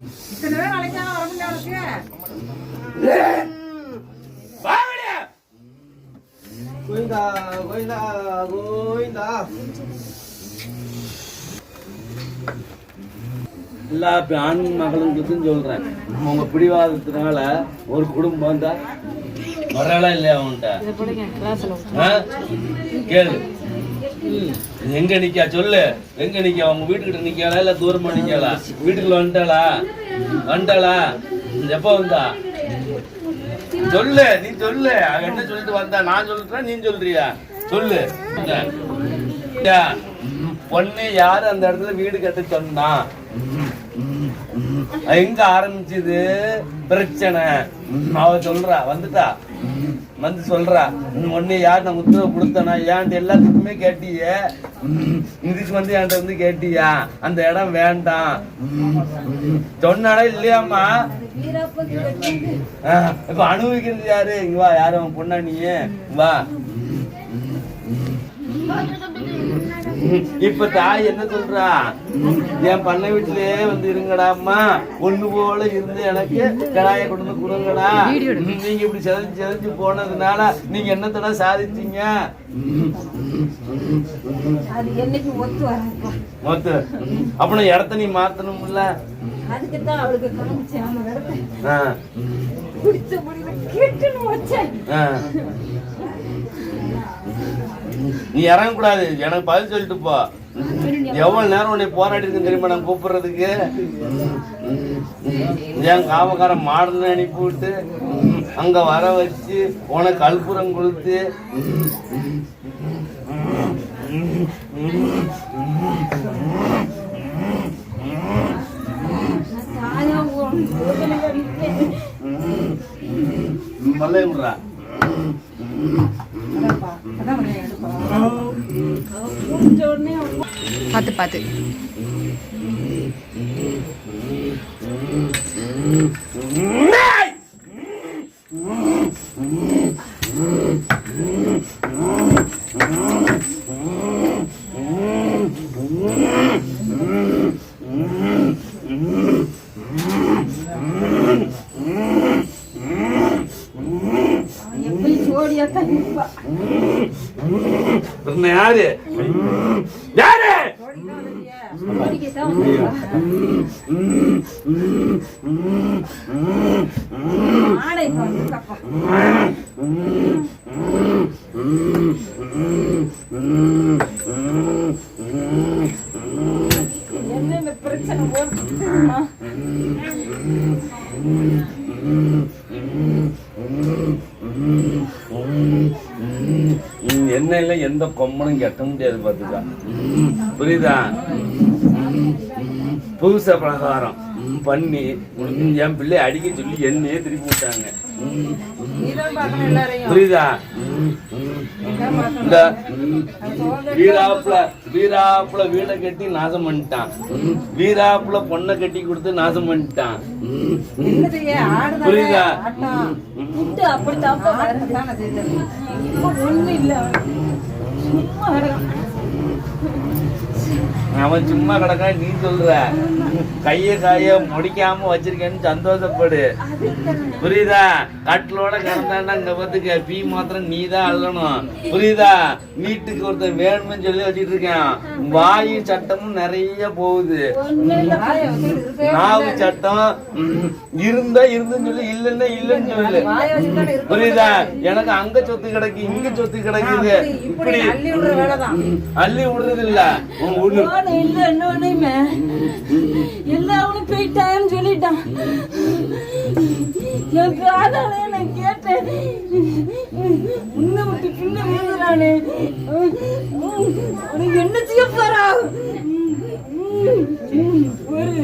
இத்தனை பேர் அழைக்காம வர முடியாது வாங்கடியா. கோயிந்தா கோயிந்தா கோயிந்தா எல்லா ஆண் மகளுங்களுக்கும் சொல்றேன் உங்க பிடிவாதத்தினால ஒரு குடும்பம் வந்தா வரலாம் இல்லையா அவன்கிட்ட? கேளு. எங்க நிக்கா சொல்லு? எங்க நிக்கா அவங்க வீட்டுக்கிட்ட நிக்காளா இல்ல தூரமா நிக்காளா வீட்டுக்குள்ள வந்துட்டாளா? வந்துட்டாளா? எப்ப வந்தா? சொல்லு நீ சொல்லு. அவ என்ன சொல்லிட்டு வந்தா? நான் சொல்றேன் நீ சொல்றியா? சொல்லு. பொண்ணு யாரு அந்த இடத்துல வீடு கட்ட சொன்னா? எங்க ஆரம்பிச்சது? பிரச்சனை. அவ சொல்றா வந்துட்டா? வந்து சொல்றா ஒண்ணு யார் நான் உத்தரவு கொடுத்தனா? ஏன்ட்டு எல்லாத்துக்குமே கேட்டிய? இதுக்கு வந்து என்கிட்ட வந்து கேட்டியா? அந்த இடம் வேண்டாம். சொன்னாடா இல்லையாம்மா? இப்ப அனுபவிக்கிறது யாரு? இங்க வா யாரு? அவன் பொண்ணா நீ? வா. இப்ப தாய் என்ன சொல்றா? என் பண்ணை வீட்டிலே வந்து இருங்கடா அம்மா. ஒண்ணு போல இருந்து எனக்கு கடாய கொண்டு வந்து கொடுங்கடா. நீங்க இப்படி செதஞ்சு செதஞ்சு போனதுனால நீங்க என்னத்தடா சாதிச்சீங்க? அது என்னைக்கு ஒத்து வராதுப்பா. மொத்த அப்ப இடத்த நீ மாத்தணும்ல. அதுக்கு தான் அவளுக்கு காமிச்சேன் நீ இறங்க கூடாது எனக்கு பதில் சொல்லிட்டு போ. எவ்வளவு நேரம் உன்னை போராடி இருக்கு தெரியுமா நான் கூப்பிடுறதுக்கு? என் காமக்காரன் மாடுன்னு அனுப்பி விட்டு அங்க வர வச்சு உனக்கு கற்பூரம் கொடுத்து. மல்லை விடுறா அதான்ப்பா, அதான் உன்னை எடுப்பா. அவ கூப்பிட்ட உடனே அவ பார்த்து பார்த்து எப்படி ஜோடியா தான் இருப்பா. பின்ன யாரு? யாரு? ஜோடிக்கு தான் என்னென்ன பிரச்சனை ஓடுது எண்ணெயில எந்த கொம்பனும் கெட்ட முடியாது பாத்துக்கா புரியுதா? புதுச பிரகாரம். பண்ணி என் பிள்ளை அடிக்க சொல்லி எண்ணெயே திருப்பி விட்டாங்க. புரியுதா. இந்த வீராப்புல வீடை கட்டி நாசம் பண்ணிட்டான். வீராப்புல பொண்ணை கட்டி கொடுத்து நாசம் பண்ணிட்டான். புரியுதா? ஒண்ணும் இல்ல. அவன் சும்மா கிடக்கா நீ சொல்ற கைய காய முடிக்காம வச்சிருக்கேன்னு சந்தோஷப்படு. புரியுதா? கட்டிலோட கிடந்தாண்டா இங்க பார்த்துக்க பீ மாத்திரம் நீ தான் அள்ளணும். புரியுதா? வீட்டுக்கு ஒருத்தன் வேணும்னு சொல்லி வச்சிட்டு இருக்கேன். வாயு சட்டமும் நிறைய போகுது. நாவு. சட்டம் இருந்தா இருந்துன்னு சொல்லு இல்லன்னா இல்லன்னு சொல்லு. புரியுதா. எனக்கு அங்க சொத்து கிடக்கு இங்க சொத்து கிடக்குது. இப்படி. அள்ளி விடுறது இல்ல உன் ஒண்ணு நானும் இல்ல, இன்னொன்னுமே. எல்லாவனும் போயிட்டான்னு சொல்லிட்டான். என் காதால நான் கேட்டேன். உன்னை விட்டு பின்ன விழுந்துறானே. உனக்கு என்ன செய்ய போறா? ஒரு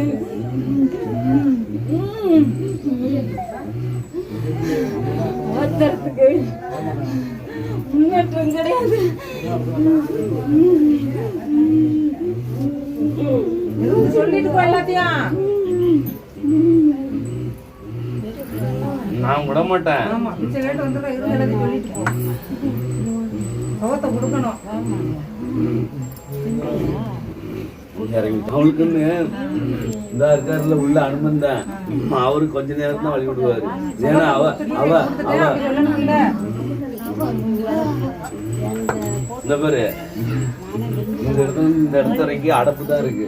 முன்னேற்றம் கிடையாது. இறங்கி அவளுக்குன்னு இந்த இருக்காருல உள்ள அனுமந்தன் அவரு கொஞ்ச நேரம் தான் வழி விடுவாரு. ஏன்னா அவ அவ அவ. இந்த பாரு. இந்த இடத்துல இந்த இடத்து வரைக்கும் அடப்பு தான் இருக்கு.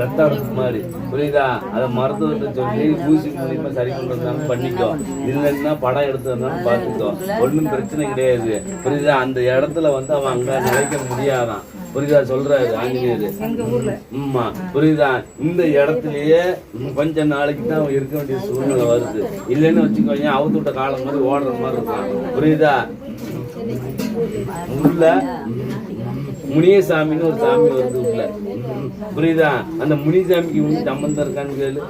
ரத்த அடப்பு மாதிரி. புரியுதா? அதை மருத்துவத்தை சொல்லி ஊசி மூலியமா சரி பண்றதுனாலும் பண்ணிக்கோ. இல்லைன்னா படம் எடுத்து பார்த்துக்கோ. ஒன்றும் பிரச்சனை கிடையாது. புரியுதா? அந்த இடத்துல வந்து அவன் அங்க நிலைக்க முடியாதான். புரியுதா? சொல்றாரு ஆஞ்சநேயர் ஆமா. புரியுதா? இந்த இடத்துலயே கொஞ்ச நாளைக்கு தான் அவன் இருக்க வேண்டிய சூழ்நிலை வருது. இல்லைன்னு வச்சுக்கோங்க அவுத்து விட்ட காலம் மாதிரி ஓடுற மாதிரி இருக்கும். புரியுதா? உள்ள முனியசாமின்னு ஒரு சாமி வருது உள்ள. புரியுதா? அந்த முனிசாமிக்கு வந்து சம்பந்தம் இருக்கான்னு கேளு.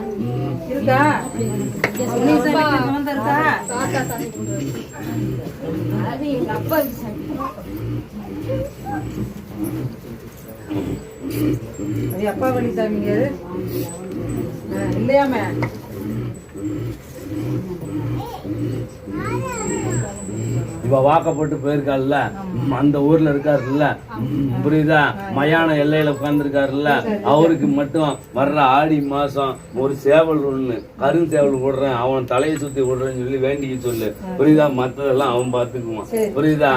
அப்பா வழி சாமிங்க இல்லையாமே? இவ வாக்கப்பட்டு போயிருக்காருல்ல அந்த ஊர்ல இருக்காருல்ல. புரியுதா? மயான எல்லையில உட்கார்ந்துருக்காருல்ல. அவருக்கு மட்டும் வர்ற ஆடி மாசம் ஒரு சேவல் ஒண்ணு கரும் சேவல் விடுறேன் அவன் தலையை சுத்தி விடுறேன்னு சொல்லி வேண்டிக்க சொல்லு. புரியுதா? மத்ததெல்லாம் அவன் பார்த்துக்குவான் புரியுதா?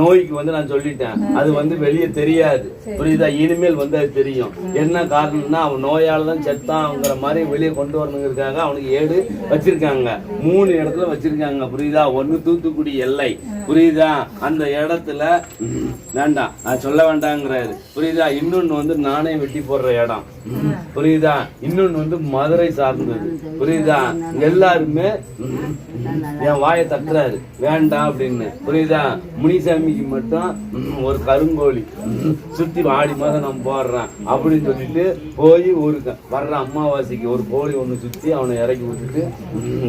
நோய்க்கு வந்து நான் சொல்லிட்டேன். அது வந்து வெளியே தெரியாது. புரியுதா? இனிமேல் வந்து அது தெரியும். என்ன காரணம்னா அவன் நோயால தான் செத்தாங்கிற மாதிரி வெளியே கொண்டு வரணுங்கிறதுக்காக அவனுக்கு ஏடு வச்சிருக்காங்க. மூணு இடத்துல வச்சிருக்காங்க புரியுதா? ஒண்ணு தூத்துக்குடி எல்லை. புரியுதா? அந்த இடத்துல வேண்டாம் நான் சொல்ல வேண்டாங்கிறாரு. புரியுதா? இன்னொன்னு வந்து நானே வெட்டி போடுற இடம். புரியுதா? இன்னொன்னு வந்து மதுரை சார்ந்தது. புரியுதா? எல்லாருமே என் வாயை தட்டுறாரு. வேண்டாம் அப்படின்னு. புரியுதா? முனிசாமிக்கு மட்டும் ஒரு கருங்கோழி. சுத்தி ஆடி மாதம் நான் போடுறேன் அப்படின்னு சொல்லிட்டு போய் ஒரு வர்ற அமாவாசைக்கு ஒரு கோழி ஒண்ணு சுத்தி அவனை இறக்கி விட்டுட்டு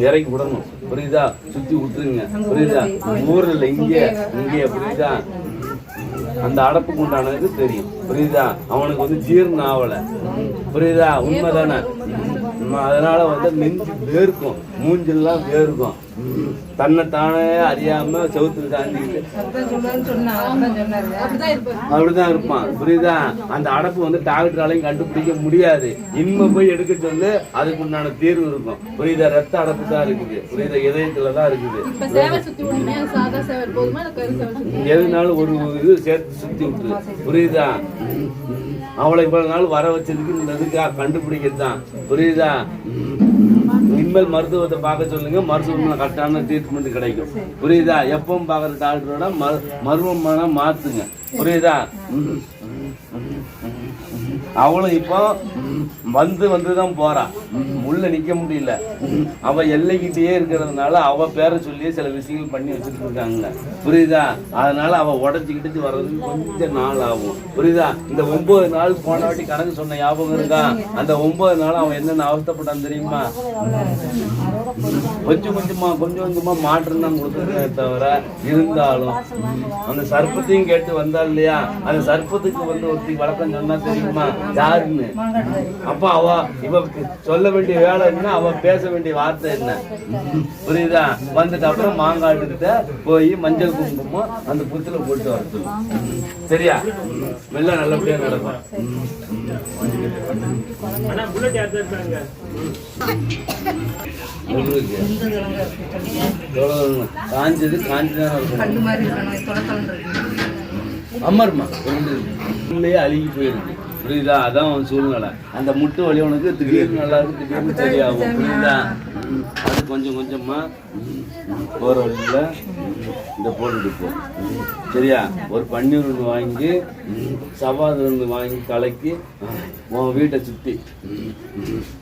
இறக்கி விடணும். புரியுதா? சுத்தி விட்டுருங்க. புரியுதா? ஊர்ல இங்கே இங்கே புரியுதா? அந்த அடப்புக்கு உண்டானது தெரியும். புரியுதா? அவனுக்கு வந்து ஜீரணம் ஆகல புரியுதா? உண்மைதானே? அதனால வந்து நெஞ்சு வேர்க்கும் மூஞ்செல்லாம் வேர்க்கும். தன்னை தானே அறியாம செவுத்துல தாண்டிக்கிட்டு. அப்படிதான் இருப்பான் புரியுதா? அந்த அடப்பு வந்து டாக்டராலையும் கண்டுபிடிக்க முடியாது. இன்மை போய் எடுக்க சொல்லு அதுக்கு உண்டான தீர்வு இருக்கும். புரியுதா? ரத்த அடப்பு தான் இருக்குது. புரியுதா? இதயத்துல தான் இருக்குது. எதுனாலும் ஒரு இது சேர்த்து சுத்தி விட்டுரு. புரியுதா? அவளை இவ்வளவு நாள் வர வச்சதுக்கு இந்த இதுக்கு கண்டுபிடிக்கத்தான் புரியுதா? இனிமேல் மருத்துவத்தை பார்க்க சொல்லுங்க. மருத்துவமனை கரெக்டான ட்ரீட்மெண்ட் கிடைக்கும். புரியுதா? எப்பவும் பார்க்குற டாக்டரோட மருமமான மாத்துங்க. புரியுதா? அவளும் இப்போ வந்து வந்து தான் போறா. உள்ள நிக்க முடியல. அவ எல்லைக்கிட்டேயே இருக்கிறதுனால அவ பேரை சொல்லி சில விஷயங்கள் பண்ணி வச்சுட்டு இருக்காங்க. புரியுதா? அதனால அவ உடச்சிக்கிட்டு வர்றதுக்கு கொஞ்சம் நாள் ஆகும். புரியுதா? இந்த ஒன்பது நாள் போன வாட்டி கணக்கு சொன்ன ஞாபகம் இருக்கா? அந்த ஒன்பது நாள் அவன் என்னென்ன அவஸ்தைப்பட்டான் தெரியுமா? கொஞ்சம் கொஞ்சமா கொஞ்சம் கொஞ்சமா மாற்றம் தான் கொடுத்துருக்கே தவிர இருந்தாலும் அந்த சர்ப்பத்தையும் கேட்டு வந்தா இல்லையா? அந்த சர்ப்பத்துக்கு வந்து ஒருத்தி வழக்கம் சொன்னா தெரியுமா? யாருன்னு? அப்ப அவ இவ சொல்ல வேண்டிய வேலை என்ன? அவ பேச வேண்டிய வார்த்தை என்ன? புரியுதா? வந்துட்டு அப்புறம் மாங்காட்டுக்கிட்ட போய் மஞ்சள் குங்குமம் அந்த புத்துல போட்டு வர சரியா? வெள்ளம் நல்லபடியா நடக்கும். காஞ்சது ரெண்டு உள்ளே அழுகி போயிருக்கு. புரியுதா? அதான் சூழ்நிலை. அந்த முட்டு வலி உனக்கு திடீர்னு நல்லா இருக்கு திடீர்னு சரியாகும். புரியுதா. அது கொஞ்சம் கொஞ்சமா போற வழியில இந்த போட்டுட்டு போ ம். சரியா? ஒரு பன்னீர் ஒன்று வாங்கி சவாது ஒன்று வாங்கி கலக்கி உன் வீட்டை ம்.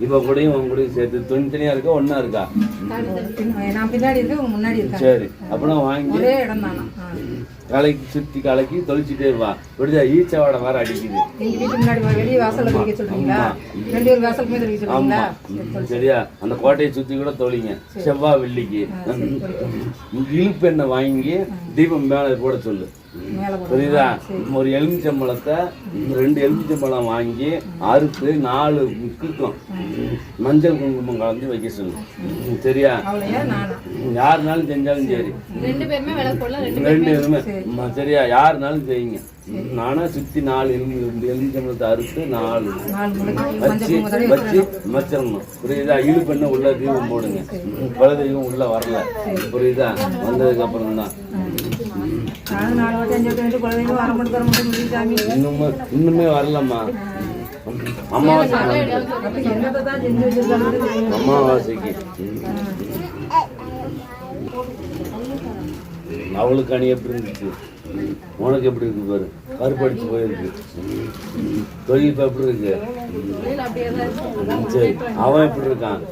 இவ கூடயும் உன் கூடயும் சேர்த்து தனித்தனியா இருக்கா ஒண்ணா இருக்கா? முன்னாடி இருக்கேன் சரி. அப்படின்னா வாங்கி கலக்கி சுத்தி கலக்கி தொளிச்சுட்டே வா விடுதா ஈச்சவாடை வேற அடிக்குது. எங்க வீட்டு முன்னாடி வா- வெளிய வாசல்ல தெளிக்க சொல்றீங்களா? ரெண்டு பேரும் வாசலுக்குமே தெளிக்க ஆமா. சொல்றீங்களா ம், சரியா? அந்த கோட்டையை சுத்தி கூட தொழிங்க செவ்வாய் வெள்ளிக்கு. இழுப்பு எண்ணெய் வாங்கி தீபம் மேல போட சொல்லு. புரியுதா? ஒரு எலுமிச்சம்பழத்தை ரெண்டு எலுமிச்சம்பழம் வாங்கி அறுத்து நாலு முக்கிக்கும். மஞ்சள் குங்குமம் கலந்து வைக்க சொல்லு. சரியா? அவளையா நானா யாருனாலும் செஞ்சாலும் சரி. ரெண்டு பேருமே சரியா? யாருனாலும் செய்யுங்க. நானா சுத்தி நாலு எலும்பு எலுமிச்சம்பழத்தை அறுத்து நாலு வச்சு வச்சு வச்சிடணும். புரியுதா? இழு பண்ண உள்ள தீபம் போடுங்க. பல தெய்வம் உள்ள வரல. புரியுதா? வந்ததுக்கு அப்புறம் தான் இன்னுமே இன்னுமே வரலம்மா. அமாவாசை அமாவாசைக்கு அவளுக்கு அணி எப்படி இருந்துச்சு? உனக்கு எப்படி இருக்கு பாரு? கருப்படிச்சு போயிருக்கு. தொழில் எப்படி இருக்கு? சரி அவன் எப்படி இருக்கான்?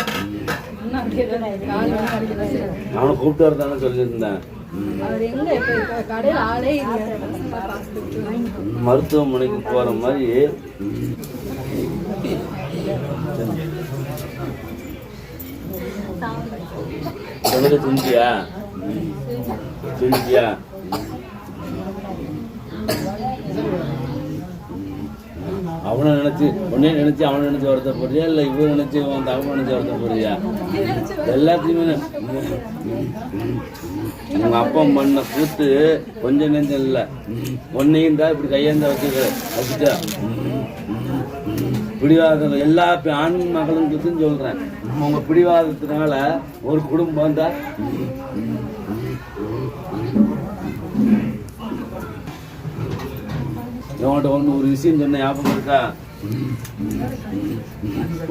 அவனை கூப்பிட்டு வரதானே சொல்லியிருந்தேன். அவர் எங்க ஆளே மருத்துவமனைக்கு போற மாதிரி சொல்லுங்க துஞ்சியா அவனை நினைச்சு உன்னே நினைச்சு அவனை நினைச்சு வருத்த போறியா இல்லை இவன் நினைச்சு அவன் தகவல் நினைச்சு வருத்த போறியா எல்லாத்தையுமே உங்க அப்பா பண்ண கூத்து? கொஞ்சம் நெஞ்சம் இல்லை. ஒன்னையும் தான் இப்படி கையேந்த வச்சுக்க வச்சுட்டா? பிடிவாதம் எல்லா பெ- ஆண் மகளுங்களுக்கும் சொல்றேன். உங்க பிடிவாதத்தினால ஒரு குடும்பம் தான். இவன்கிட்ட ஒன்று ஒரு விஷயம் சொன்ன ஞாபகம் இருக்கா?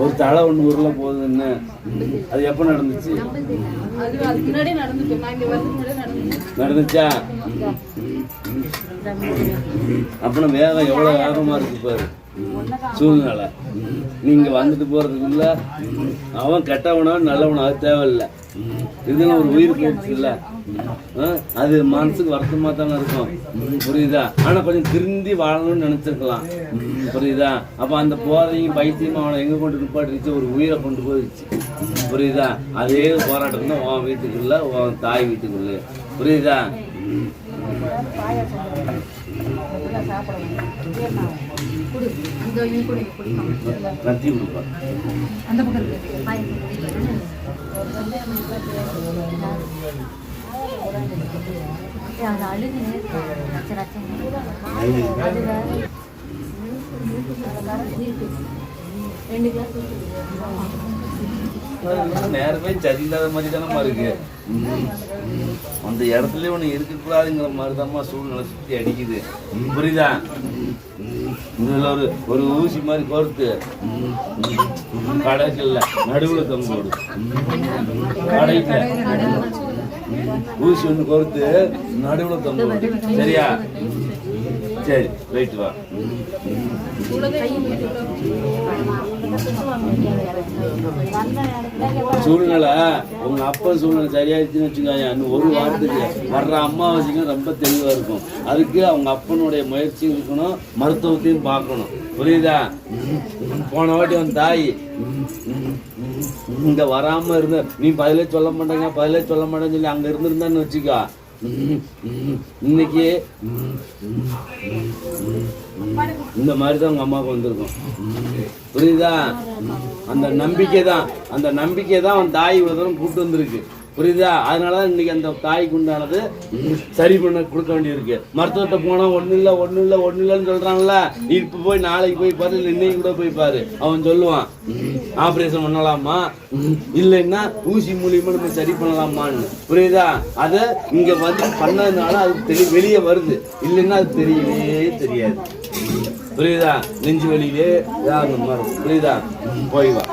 ஒரு தலை ஒன்று உருள போகுதுன்னு. அது எப்போ நடந்துச்சு? நடந்துச்சா? அப்புறம் வேகம் எவ்வளோ வேகமாக இருக்கு பாரு. சூழ்நிலை. நீங்க வந்துட்டு போறதுக்குள்ள அவன் கெட்டவனோ நல்லவனோ அது தேவையில்லை. இதுன்னு ஒரு உயிர் போச்சு இல்லை அது மனசுக்கு வருத்தமா தானே இருக்கும். புரியுதா? ஆனா கொஞ்சம் திருந்தி வாழணும்னு நினைச்சிருக்கலாம். புரியுதா? அப்ப அந்த போதையும் பைத்தியமும் அவனை எங்க கொண்டு நிப்பாட்டிருச்சு? ஒரு உயிரை கொண்டு போயிடுச்சு புரியுதா? அதே போராட்டம் தான் உன் வீட்டுக்குள்ள உன் தாய் வீட்டுக்குள்ள. புரியுதா? குடு குடிக்கலாம் கத்தி கொடுப்பா அந்த பக்கம் இருக்கு ரெண்டு கிளாஸ் நேரமே சரியில்லாத மாதிரி தானம்மா இருக்கு. அந்த இடத்துல ஒன்று இருக்கக்கூடாதுங்கிற மாதிரி தான்மா சூழ்நிலை சுற்றி அடிக்குது. புரியுதா? இதில் ஒரு ஒரு ஊசி மாதிரி கோர்த்து கடைக்கல்ல நடுவில் தொங்க கடைக்கு ஊசி ஒன்று கொடுத்து நடுவில் தொங்க சரியா? சரி ரைட்டு வா. சூழ்நிலை உங்க அப்பா சூழ்நிலை சரியாயிடுச்சுன்னு வச்சுக்கோங்க. இன்னும் ஒரு வாரத்துக்கு வர்ற அம்மாவாசிக்கும் ரொம்ப தெளிவா இருக்கும். அதுக்கு அவங்க அப்பனுடைய முயற்சி இருக்கணும் மருத்துவத்தையும் பார்க்கணும். புரியுதா? போன வாட்டி உன் தாய் இங்க வராம இருந்த நீ பதிலே சொல்ல மாட்டேங்க பதிலே சொல்ல மாட்டேன்னு சொல்லி அங்க இருந்திருந்தான்னு வச்சுக்கோ. இன்னைக்கு இந்த மாதிரி தான் உங்க அம்மாவுக்கு வந்திருக்கும். புரியுதா? அந்த நம்பிக்கை தான் அந்த நம்பிக்கை தான் அவன் தாய் இவ்வளவு தூரம் வந்திருக்கு. புரியுதா? அதனால தான் இன்னைக்கு அந்த தாய்க்கு உண்டானது சரி பண்ண கொடுக்க வேண்டியிருக்கு. மருத்துவத்தை போனால் ஒன்றும் இல்லை ஒன்றும் இல்லை ஒன்றும் இல்லைன்னு சொல்றான்ல. இப்போ போய் நாளைக்கு போய் பாரு இன்னைக்கு கூட போய் பாரு. அவன் சொல்லுவான் ஆப்ரேஷன் பண்ணலாமா? இல்லைன்னா ஊசி மூலியமாக நம்ம சரி பண்ணலாமான்னு. புரியுதா? அதை இங்கே வந்து பண்ணதுனால அது தெரிய வெளியே வருது. இல்லைன்னா அது தெரியவே தெரியாது. புரியுதா? நெஞ்சு வழியிலே இதாக மாதிரி புரியுதா? போய் வா.